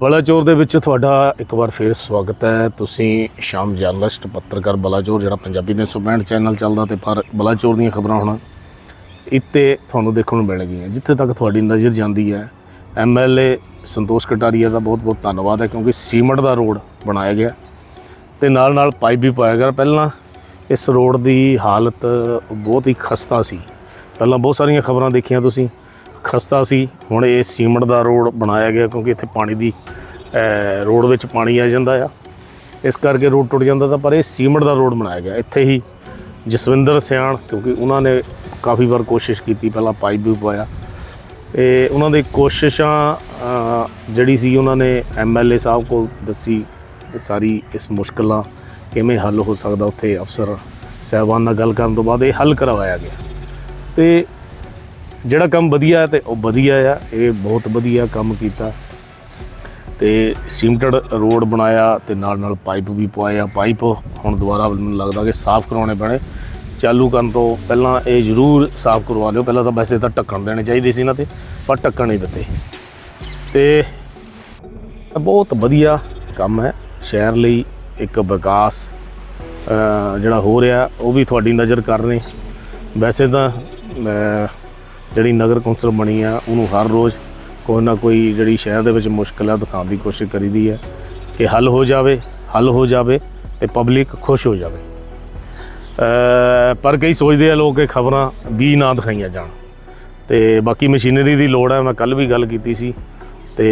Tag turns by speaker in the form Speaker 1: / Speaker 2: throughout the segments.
Speaker 1: ਬਲਾਚੌਰ ਦੇ ਵਿੱਚ ਤੁਹਾਡਾ ਇੱਕ ਵਾਰ ਫੇਰ ਸਵਾਗਤ ਹੈ। ਤੁਸੀਂ ਸ਼ਾਮ ਜਰਨਲਿਸਟ, ਪੱਤਰਕਾਰ ਬਲਾਚੌਰ, ਜਿਹੜਾ ਪੰਜਾਬੀ ਦੇ 165 ਚੈਨਲ ਚੱਲਦਾ ਤੇ ਪਰ ਬਲਾਚੌਰ ਦੀਆਂ ਖਬਰਾਂ ਹੋਣਾ ਇੱਥੇ ਤੁਹਾਨੂੰ ਦੇਖਣ ਨੂੰ ਮਿਲਣਗੀਆਂ। ਜਿੱਥੇ ਤੱਕ ਤੁਹਾਡੀ ਨਜ਼ਰ ਜਾਂਦੀ ਹੈ ਐਮਐਲਏ ਸੰਤੋਸ਼ ਕਟਾਰੀਆ ਦਾ ਬਹੁਤ ਬਹੁਤ ਧੰਨਵਾਦ ਹੈ ਕਿਉਂਕਿ ਸੀਮੈਂਟ ਦਾ ਰੋਡ ਬਣਾਇਆ ਗਿਆ ਤੇ ਨਾਲ ਨਾਲ ਪਾਈਪ ਵੀ ਪਾਇਆ ਗਿਆ। ਪਹਿਲਾਂ ਇਸ ਰੋਡ ਦੀ ਹਾਲਤ ਬਹੁਤ ਹੀ ਖਸਤਾ ਸੀ। ਪਹਿਲਾਂ ਬਹੁਤ ਸਾਰੀਆਂ ਖਬਰਾਂ ਦੇਖੀਆਂ ਤੁਸੀਂ। ਖਸਤਾ ਸੀ। ਹੁਣ ਇਹ ਸੀਮੈਂਟ ਦਾ ਰੋਡ ਬਣਾਇਆ ਗਿਆ ਕਿਉਂਕਿ ਇੱਥੇ ਪਾਣੀ ਦੀ ਰੋਡ ਵਿੱਚ ਪਾਣੀ ਆ ਜਾਂਦਾ ਆ। ਇਸ ਕਰਕੇ ਰੋਡ ਟੁੱਟ ਜਾਂਦਾ ਤਾਂ ਪਰ ਇਹ ਸੀਮਟ ਦਾ ਰੋਡ ਬਣਾਇਆ ਗਿਆ। ਇੱਥੇ ਹੀ ਜਸਵਿੰਦਰ ਸਿਆਣ, ਕਿਉਂਕਿ ਉਹਨਾਂ ਨੇ ਕਾਫੀ ਵਾਰ ਕੋਸ਼ਿਸ਼ ਕੀਤੀ, ਪਹਿਲਾਂ ਪਾਈਪ ਵੀ ਪਾਇਆ ਤੇ ਉਹਨਾਂ ਦੀ ਕੋਸ਼ਿਸ਼ਾਂ ਜਿਹੜੀ ਸੀ ਉਹਨਾਂ ਨੇ ਐਮਐਲਏ ਸਾਹਿਬ ਕੋਲ ਦੱਸੀ ਸਾਰੀ ਇਸ ਮੁਸ਼ਕਲਾਂ ਕਿਵੇਂ ਹੱਲ ਹੋ ਸਕਦਾ ਉੱਥੇ ਅਫਸਰ ਸਾਹਿਬਾਨ ਨਾਲ ਗੱਲ ਕਰਨ ਤੋਂ ਬਾਅਦ ਇਹ ਹੱਲ ਕਰਵਾਇਆ ਗਿਆ। ਤੇ ਜਿਹੜਾ ਕੰਮ ਵਧੀਆ ਹੈ ਤੇ ਉਹ ਵਧੀਆ ਆ, ਇਹ ਬਹੁਤ ਵਧੀਆ ਕੰਮ ਕੀਤਾ। ਤੇ ਸੀਮਟਡ ਰੋਡ ਬਣਾਇਆ ਤੇ ਨਾਲ ਨਾਲ ਪਾਈਪ ਵੀ ਪਵਾਇਆ ਪਾਈਪ ਹੁਣ ਦੁਬਾਰਾ ਮੈਨੂੰ ਲੱਗਦਾ ਕਿ ਸਾਫ਼ ਕਰਾਉਣੇ ਪੈਣੇ। ਚਾਲੂ ਕਰਨ ਤੋਂ ਪਹਿਲਾਂ ਇਹ ਜ਼ਰੂਰ ਸਾਫ਼ ਕਰਵਾ ਲਿਓ। ਪਹਿਲਾਂ ਤਾਂ ਵੈਸੇ ਤਾਂ ਢੱਕਣ ਦੇਣੇ ਚਾਹੀਦੇ ਸੀ ਇਹਨਾਂ ਤੇ, ਪਰ ਢੱਕਣ ਨਹੀਂ ਦਿੱਤੇ। ਤੇ ਬਹੁਤ ਵਧੀਆ ਕੰਮ ਹੈ। ਸ਼ਹਿਰ ਲਈ ਇੱਕ ਵਿਕਾਸ ਜਿਹੜਾ ਹੋ ਰਿਹਾ, ਉਹ ਵੀ ਤੁਹਾਡੀ ਨਜ਼ਰ ਕਰ ਰਹੇ। ਵੈਸੇ ਤਾਂ ਜਿਹੜੀ ਨਗਰ ਕੌਂਸਲ ਬਣੀ ਆ, ਉਹਨੂੰ ਹਰ ਰੋਜ਼ ਕੋਈ ਨਾ ਕੋਈ ਜਿਹੜੀ ਸ਼ਹਿਰ ਦੇ ਵਿੱਚ ਮੁਸ਼ਕਲ ਆ ਦਿਖਾਉਣ ਦੀ ਕੋਸ਼ਿਸ਼ ਕਰੀਦੀ ਹੈ ਕਿ ਹੱਲ ਹੋ ਜਾਵੇ, ਹੱਲ ਹੋ ਜਾਵੇ ਤੇ ਪਬਲਿਕ ਖੁਸ਼ ਹੋ ਜਾਵੇ। ਪਰ ਕਈ ਸੋਚਦੇ ਆ ਲੋਕ ਕਿ ਖਬਰਾਂ ਵੀ ਨਾ ਦਿਖਾਈਆਂ ਜਾਣ। ਤੇ ਬਾਕੀ ਮਸ਼ੀਨਰੀ ਦੀ ਲੋੜ ਹੈ ਮੈਂ ਕੱਲ ਵੀ ਗੱਲ ਕੀਤੀ ਸੀ ਤੇ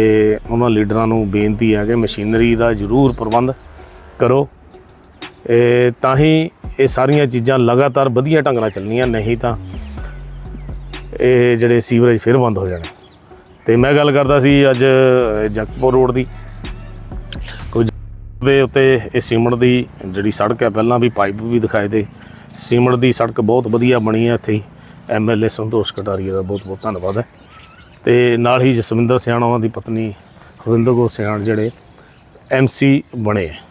Speaker 1: ਉਹਨਾਂ ਲੀਡਰਾਂ ਨੂੰ ਬੇਨਤੀ ਹੈ ਕਿ ਮਸ਼ੀਨਰੀ ਦਾ ਜ਼ਰੂਰ ਪ੍ਰਬੰਧ ਕਰੋ। ਇਹ ਤਾਂ ਹੀ ਇਹ ਸਾਰੀਆਂ ਚੀਜ਼ਾਂ ਲਗਾਤਾਰ ਵਧੀਆ ਢੰਗ ਨਾਲ ਚੱਲਣੀਆਂ, ਨਹੀਂ ਤਾਂ ਇਹ ਜਿਹੜੇ ਸੀਵਰੇਜ ਫਿਰ ਬੰਦ ਹੋ ਜਾਣੇ। ਤੇ ਮੈਂ ਗੱਲ ਕਰਦਾ ਸੀ ਅੱਜ ਜਗਪੁਰ ਰੋਡ ਦੀ। ਕੋਈ ਦੇ ਉੱਤੇ ਇਹ ਸੀਮੈਂਟ ਦੀ ਜਿਹੜੀ ਸੜਕ ਹੈ, ਪਹਿਲਾਂ ਵੀ ਪਾਈਪ ਵੀ ਦਿਖਾਏ ਤੇ ਸੀਮੈਂਟ ਦੀ ਸੜਕ ਬਹੁਤ ਵਧੀਆ ਬਣੀ ਹੈ ਇੱਥੇ। ਐਮਐਲਏ ਸੰਤੋਸ਼ ਕਟਾਰੀਆ ਦਾ ਬਹੁਤ ਬਹੁਤ ਧੰਨਵਾਦ ਹੈ। ਤੇ ਨਾਲ ਹੀ ਜਸਵਿੰਦਰ ਸਿਆਣਾ ਉਹਨਾਂ ਦੀ ਪਤਨੀ ਹਰਵਿੰਦਰ ਕੌਰ ਸਿਆਣ ਜਿਹੜੇ ਐਮਸੀ ਬਣੇ ਹੈ।